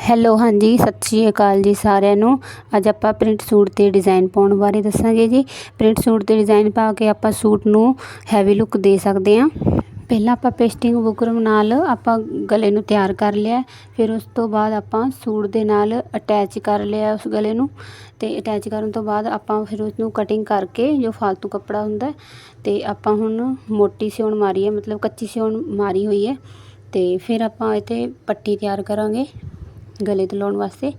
Hello ਹਾਂਜੀ, ਸਤਿ ਸ਼੍ਰੀ ਅਕਾਲ ਜੀ ਸਾਰਿਆਂ ਨੂੰ। ਅੱਜ ਆਪਾਂ ਪ੍ਰਿੰਟ ਸੂਟ ਤੇ ਡਿਜ਼ਾਈਨ ਪਾਉਣ ਬਾਰੇ ਦੱਸਾਂਗੇ ਜੀ। ਪ੍ਰਿੰਟ ਸੂਟ ਤੇ ਡਿਜ਼ਾਈਨ ਪਾ ਕੇ ਆਪਾਂ ਸੂਟ ਨੂੰ ਹੈਵੀ ਲੁੱਕ ਦੇ ਸਕਦੇ ਹਾਂ। ਪਹਿਲਾਂ ਆਪਾਂ ਪੇਸਟਿੰਗ ਬੁਕਰਮ ਨਾਲ ਆਪਾਂ ਗਲੇ ਨੂੰ ਤਿਆਰ ਕਰ ਲਿਆ ਫਿਰ ਉਸ ਤੋਂ ਬਾਅਦ ਆਪਾਂ ਸੂਟ ਦੇ ਨਾਲ ਅਟੈਚ ਕਰ ਲਿਆ ਉਸ ਗਲੇ ਨੂੰ। ਤੇ ਅਟੈਚ ਕਰਨ ਤੋਂ ਬਾਅਦ ਆਪਾਂ ਫਿਰ ਉਸ ਨੂੰ ਕਟਿੰਗ ਕਰਕੇ ਜੋ ਫालतू ਕੱਪੜਾ ਹੁੰਦਾ ਤੇ ਆਪਾਂ ਹੁਣ ਮੋਟੀ ਸਿਉਣ ਮਾਰੀ ਹੈ, ਮਤਲਬ ਕੱਚੀ ਸਿਉਣ ਮਾਰੀ ਹੋਈ ਹੈ। ਤੇ ਫਿਰ ਆਪਾਂ ਇੱਥੇ ਪੱਟੀ ਤਿਆਰ ਕਰਾਂਗੇ। ਗਲੇ ਤੇ ਲਾਉਣ ਵਾਸਤੇ।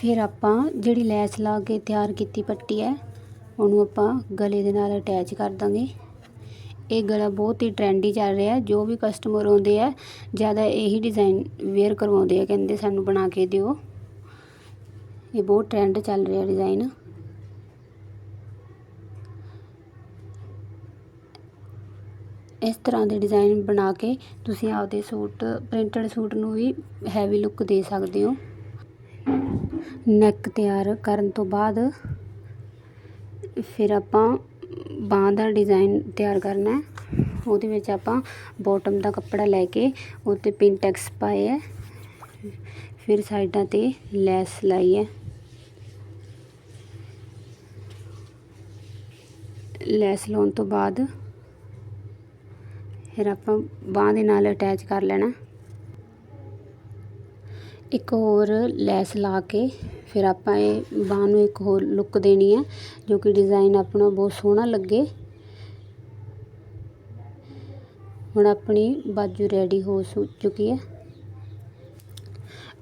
ਫਿਰ ਆਪਾਂ ਜਿਹੜੀ ਲੈਸ ਲਾ ਕੇ ਤਿਆਰ ਕੀਤੀ ਪੱਟੀ ਹੈ, ਉਹਨੂੰ ਆਪਾਂ ਗਲੇ ਦੇ ਨਾਲ ਅਟੈਚ ਕਰ ਦਾਂਗੇ। ਇਹ ਗਲਾ ਬਹੁਤ ਹੀ ਟ੍ਰੈਂਡੀ ਚੱਲ ਰਿਹਾ ਜੋ ਵੀ ਕਸਟਮਰ ਆਉਂਦੇ ਆ, ਜ਼ਿਆਦਾ ਇਹੀ ਡਿਜ਼ਾਈਨ ਵੇਅਰ ਕਰਵਾਉਂਦੇ ਆ, ਕਹਿੰਦੇ ਸਾਨੂੰ ਬਣਾ ਕੇ ਦਿਓ। ਇਹ ਬਹੁਤ ਟ੍ਰੈਂਡ ਚੱਲ ਰਿਹਾ ਡਿਜ਼ਾਈਨ ਇਸ ਤਰ੍ਹਾਂ ਦੇ ਡਿਜ਼ਾਇਨ ਬਣਾ ਕੇ ਤੁਸੀਂ ਆਪਦੇ ਸੂਟ ਪ੍ਰਿੰਟਡ ਸੂਟ ਨੂੰ ਵੀ ਹੈਵੀ ਲੁੱਕ ਦੇ ਸਕਦੇ ਹੋ। ਨੈਕ ਤਿਆਰ ਕਰਨ ਤੋਂ ਬਾਅਦ ਫਿਰ ਆਪਾਂ ਬਾਂਹ ਦਾ ਡਿਜ਼ਾਈਨ ਤਿਆਰ ਕਰਨਾ ਉਹਦੇ ਵਿੱਚ ਆਪਾਂ ਬਾਟਮ ਦਾ ਕੱਪੜਾ ਲੈ ਕੇ ਉੱਤੇ ਪਿੰਟੈਕਸ ਪਾਏ ਹੈ। ਫਿਰ ਸਾਈਡਾਂ ਤੇ ਲੈਸ ਲਾਈ ਹੈ। ਲੈਸ ਲਾਉਣ ਤੋਂ ਬਾਅਦ ਫਿਰ ਆਪਾਂ ਬਾਂਹ ਦੇ ਨਾਲ ਅਟੈਚ ਕਰ ਲੈਣਾ। ਇੱਕ ਹੋਰ ਲੈਸ ਲਾ ਕੇ ਫਿਰ ਆਪਾਂ ਇਹ ਬਾਂਹ ਨੂੰ ਇੱਕ ਹੋਰ ਲੁੱਕ ਦੇਣੀ ਹੈ ਜੋ ਕਿ ਡਿਜ਼ਾਈਨ ਆਪਣਾ ਬਹੁਤ ਸੋਹਣਾ ਲੱਗੇ। ਹੁਣ ਆਪਣੀ ਬਾਜੂ ਰੈਡੀ ਹੋ ਚੁੱਕੀ ਹੈ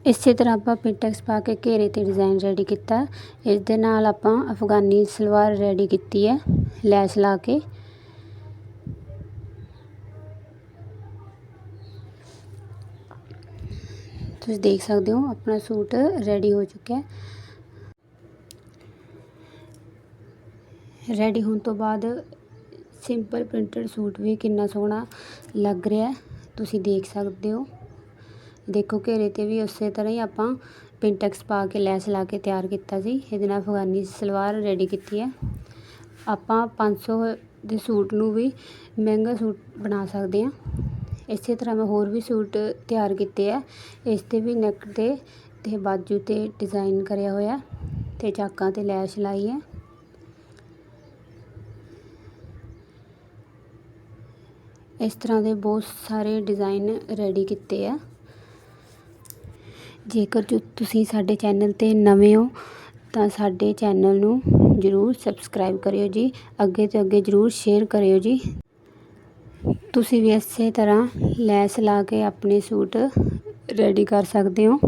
ਇਸੇ ਤਰ੍ਹਾਂ ਆਪਾਂ ਪਿੰਟੈਕਸ ਪਾ ਕੇ ਘੇਰੇ ਤੇ ਡਿਜ਼ਾਈਨ ਰੈਡੀ ਕੀਤਾ। ਇਸ ਦੇ ਨਾਲ ਆਪਾਂ ਅਫਗਾਨੀ ਸਲਵਾਰ ਰੈਡੀ ਕੀਤੀ ਹੈ ਲੈਸ ਲਾ ਕੇ। ਤੁਸੀਂ ਦੇਖ ਸਕਦੇ ਹੋ, ਆਪਣਾ ਸੂਟ ਰੈਡੀ ਹੋ ਚੁੱਕਿਆ ਹੈ। ਰੈਡੀ ਹੋਣ ਤੋਂ ਬਾਅਦ ਸਿੰਪਲ ਪ੍ਰਿੰਟਡ ਸੂਟ ਵੀ ਕਿੰਨਾ ਸੋਹਣਾ ਲੱਗ ਰਿਹਾ ਤੁਸੀਂ ਦੇਖ ਸਕਦੇ ਹੋ। ਦੇਖੋ ਘੇਰੇ ਤੇ ਵੀ ਉਸੇ ਤਰ੍ਹਾਂ ਹੀ ਆਪਾਂ ਪਿੰਟੈਕਸ ਪਾ ਕੇ ਲੈਸ ਲਾ ਕੇ ਤਿਆਰ ਕੀਤਾ ਸੀ। ਇਹਦੇ ਨਾਲ ਅਫਗਾਨੀ ਸਲਵਾਰ ਰੈਡੀ ਕੀਤੀ ਹੈ। ਆਪਾਂ 500 ਦੇ ਸੂਟ ਨੂੰ ਵੀ ਮਹਿੰਗਾ ਸੂਟ ਬਣਾ ਸਕਦੇ ਹਾਂ। ਇਸੇ ਤਰ੍ਹਾਂ ਮੈਂ ਹੋਰ ਵੀ ਸੂਟ ਤਿਆਰ ਕੀਤੇ ਆ। ਇਸ ਤੇ ਵੀ ਨੈਕ ਤੇ ਅਤੇ ਬਾਜੂ ਤੇ ਡਿਜ਼ਾਇਨ ਕਰਿਆ ਹੋਇਆ ਅਤੇ ਚਾਕਾਂ ਤੇ ਲੈਸ਼ ਲਾਈ ਹੈ ਇਸ ਤਰ੍ਹਾਂ ਦੇ ਬਹੁਤ ਸਾਰੇ ਡਿਜ਼ਾਈਨ ਰੈਡੀ ਕੀਤੇ ਆ। ਜੇਕਰ ਜੋ ਤੁਸੀਂ ਸਾਡੇ ਚੈਨਲ ਤੇ ਨਵੇਂ ਹੋ, ਤਾਂ ਸਾਡੇ ਚੈਨਲ ਨੂੰ ਜਰੂਰ ਸਬਸਕ੍ਰਾਈਬ ਕਰਿਓ ਜੀ। ਅੱਗੇ ਤੋਂ ਅੱਗੇ ਜਰੂਰ ਸ਼ੇਅਰ ਕਰਿਓ ਜੀ। ਤੁਸੀਂ ਵੀ ਇਸੇ ਤਰ੍ਹਾਂ ਲੈਸ ਲਾ ਕੇ ਆਪਣੇ ਸੂਟ ਰੈਡੀ ਕਰ ਸਕਦੇ ਹੋ।